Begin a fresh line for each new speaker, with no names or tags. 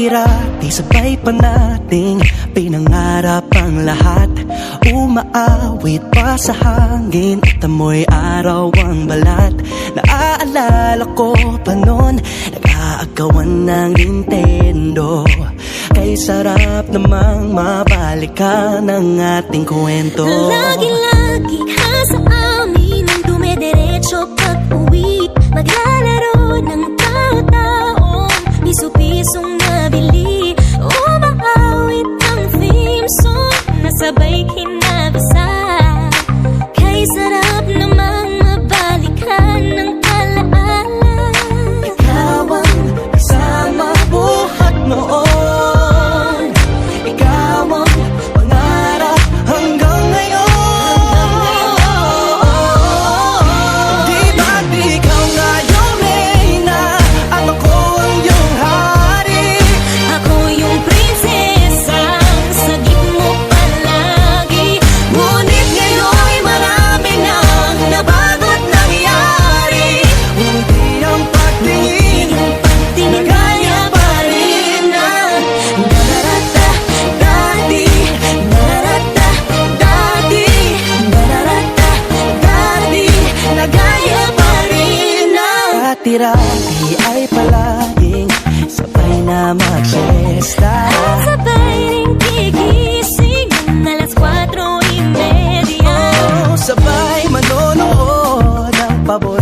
Dati-rati sabay pa nating pinangarap ang lahat. Umaawit pa sa hangin at amoy araw ang balat. Naaalala ko pa noon Nag-aagawan ng Nintendo. Kay sarap namang mabalikan ang ating kwento.
Lagi-lagi ka sa amin Ang dumediretso pag uwi Maglalaro Piso-pisong nabili Umaawit ang theme song. Nasabay kinabasa
ang Dati-rati ay palaging Sabay na mag-siesta
Ang sabay ring gigising ng alas 4.30
Oh, Sabay manonood ng paboritong